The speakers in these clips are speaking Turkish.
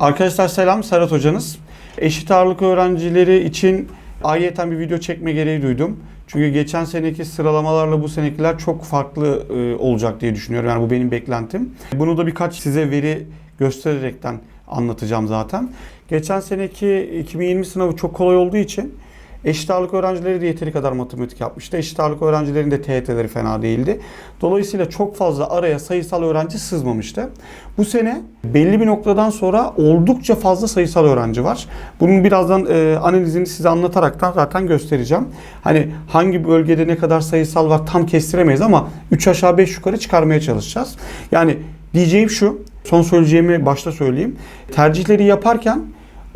Arkadaşlar selam, Serhat hocanız. Eşit ağırlık öğrencileri için ayrıyeten bir video çekme gereği duydum. Çünkü geçen seneki sıralamalarla bu senekiler çok farklı e, olacak diye düşünüyorum. Yani bu benim beklentim. Bunu da birkaç size veri göstererekten anlatacağım zaten. Geçen seneki 2020 sınavı çok kolay olduğu için eşit ağırlık öğrencileri de yeteri kadar matematik yapmıştı. Eşit ağırlık öğrencilerin de TYT'leri fena değildi. Dolayısıyla çok fazla araya sayısal öğrenci sızmamıştı. Bu sene belli bir noktadan sonra oldukça fazla sayısal öğrenci var. Bunun birazdan e, analizini size anlataraktan zaten göstereceğim. Hani hangi bölgede ne kadar sayısal var tam kestiremeyiz ama 3 aşağı 5 yukarı çıkarmaya çalışacağız. Yani diyeceğim şu, son söyleyeceğimi başta söyleyeyim. Tercihleri yaparken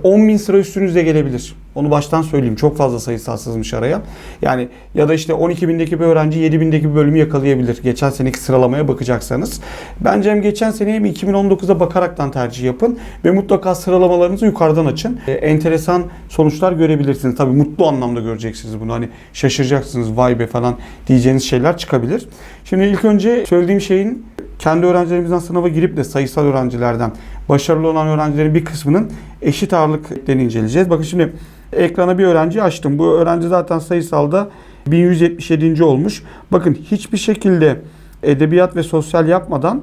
10 bin sıra üstünüze gelebilir. Onu baştan söyleyeyim. Çok fazla sayısal sızmış araya. Yani ya da işte 12 bindeki bir öğrenci 7 bindeki bir bölümü yakalayabilir. Geçen seneki sıralamaya bakacaksanız. Bence hem geçen seneye hem 2019'a bakaraktan tercih yapın. Ve mutlaka sıralamalarınızı yukarıdan açın. E, enteresan sonuçlar görebilirsiniz. Tabii mutlu anlamda göreceksiniz bunu. Hani şaşıracaksınız vay be falan diyeceğiniz şeyler çıkabilir. Şimdi ilk önce söylediğim şeyin kendi öğrencilerimizden sınava girip de sayısal öğrencilerden başarılı olan öğrencilerin bir kısmının eşit ağırlık inceleyeceğiz. Bakın şimdi ekrana bir öğrenci açtım. Bu öğrenci zaten sayısalda 1177. olmuş. Bakın hiçbir şekilde edebiyat ve sosyal yapmadan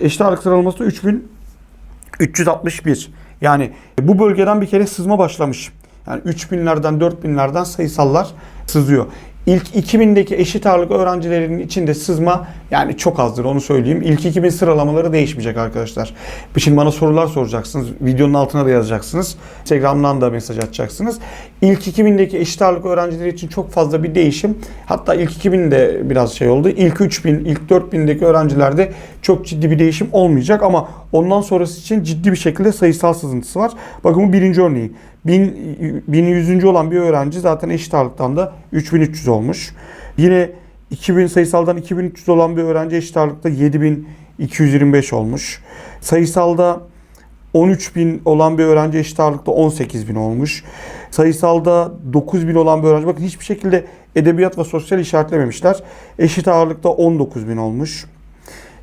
eşit ağırlık sıralaması 3361. Yani bu bölgeden bir kere sızma başlamış. Yani 3000'lerden 4000'lerden sayısallar sızıyor. İlk 2000'deki eşit ağırlık öğrencilerinin içinde sızma yani çok azdır onu söyleyeyim. İlk 2000 sıralamaları değişmeyecek arkadaşlar. Şimdi bana sorular soracaksınız. Videonun altına da yazacaksınız. Instagram'dan da mesaj atacaksınız. İlk 2000'deki eşit ağırlık öğrencileri için çok fazla bir değişim. Hatta ilk 2000'de biraz şey oldu. İlk 3000, ilk 4000'deki öğrencilerde çok ciddi bir değişim olmayacak ama ondan sonrası için ciddi bir şekilde sayısal sızıntısı var. Bakın bu birinci örneği. 1000, 1100. olan bir öğrenci zaten eşit ağırlıktan da 3300 olmuş. Yine 2000 sayısaldan 2300 olan bir öğrenci eşit ağırlıkta 7225 olmuş. Sayısalda 13.000 olan bir öğrenci eşit ağırlıkta 18.000 olmuş. Sayısalda 9.000 olan bir öğrenci bakın hiçbir şekilde edebiyat ve sosyal işaretlememişler. Eşit ağırlıkta 19.000 olmuş.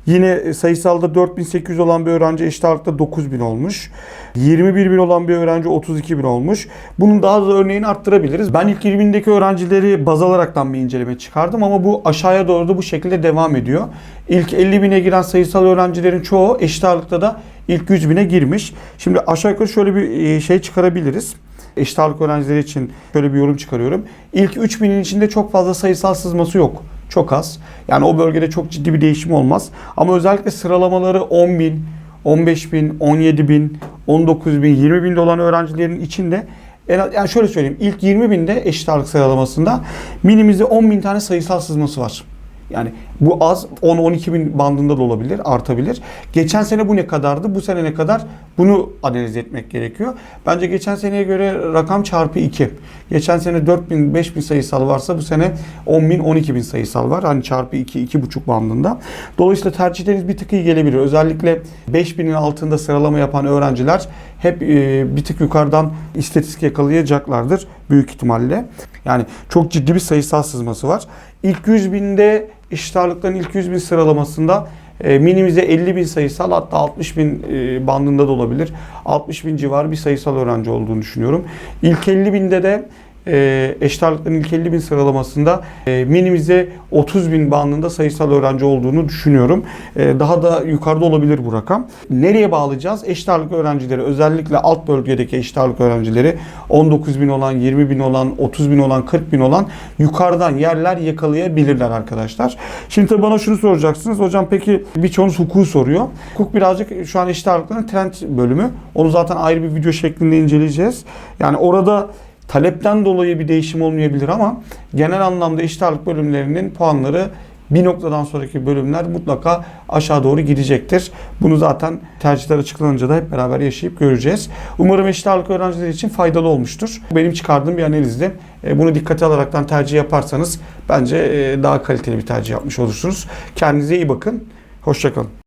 Yine sayısalda 4800 olan bir öğrenci eşit ağırlıkta 9000 olmuş. 21.000 olan bir öğrenci 32.000 olmuş. Bunun daha da örneğini arttırabiliriz. Ben ilk 20.000'deki öğrencileri baz alaraktan bir inceleme çıkardım ama bu aşağıya doğru da bu şekilde devam ediyor. İlk 50.000'e giren sayısal öğrencilerin çoğu eşit ağırlıkta da ilk 100.000'e girmiş. Şimdi aşağı yukarı şöyle bir şey çıkarabiliriz eşit ağırlık öğrencileri için şöyle bir yorum çıkarıyorum. İlk 3000'in içinde çok fazla sayısal sızması yok. Çok az. Yani o bölgede çok ciddi bir değişim olmaz. Ama özellikle sıralamaları 10 bin, 15 bin, 17 bin, 19 bin, 20 bin olan öğrencilerin içinde yani şöyle söyleyeyim. ilk 20 binde eşit ağırlık sıralamasında minimizde 10 bin tane sayısal sızması var. Yani bu az 10-12 bin bandında da olabilir, artabilir. Geçen sene bu ne kadardı, bu sene ne kadar bunu analiz etmek gerekiyor. Bence geçen seneye göre rakam çarpı 2. Geçen sene 4 bin, 5 bin sayısal varsa bu sene 10 bin, 12 bin sayısal var. Hani çarpı 2, 2,5 bandında. Dolayısıyla tercihleriniz bir tık iyi gelebilir. Özellikle 5 binin altında sıralama yapan öğrenciler hep e, bir tık yukarıdan istatistik yakalayacaklardır büyük ihtimalle. Yani çok ciddi bir sayısal sızması var. İlk 100 binde eşit ağırlıkların ilk 100 bin sıralamasında e, minimize 50 bin sayısal hatta 60 bin e, bandında da olabilir. 60 bin civarı bir sayısal öğrenci olduğunu düşünüyorum. İlk 50 binde de e, eşit ilk 50 bin sıralamasında e, minimize 30 bin bandında sayısal öğrenci olduğunu düşünüyorum. E, daha da yukarıda olabilir bu rakam. Nereye bağlayacağız? Eşit öğrencileri özellikle alt bölgedeki eşit öğrencileri 19 bin olan, 20 bin olan, 30 bin olan, 40 bin olan yukarıdan yerler yakalayabilirler arkadaşlar. Şimdi tabii bana şunu soracaksınız. Hocam peki birçoğunuz hukuku soruyor. Hukuk birazcık şu an eşit ağırlıkların trend bölümü. Onu zaten ayrı bir video şeklinde inceleyeceğiz. Yani orada Talepten dolayı bir değişim olmayabilir ama genel anlamda eşit ağırlık bölümlerinin puanları bir noktadan sonraki bölümler mutlaka aşağı doğru gidecektir. Bunu zaten tercihler açıklanınca da hep beraber yaşayıp göreceğiz. Umarım eşit ağırlık öğrencileri için faydalı olmuştur. Benim çıkardığım bir analizdi. E, bunu dikkate alaraktan tercih yaparsanız bence e, daha kaliteli bir tercih yapmış olursunuz. Kendinize iyi bakın. Hoşçakalın.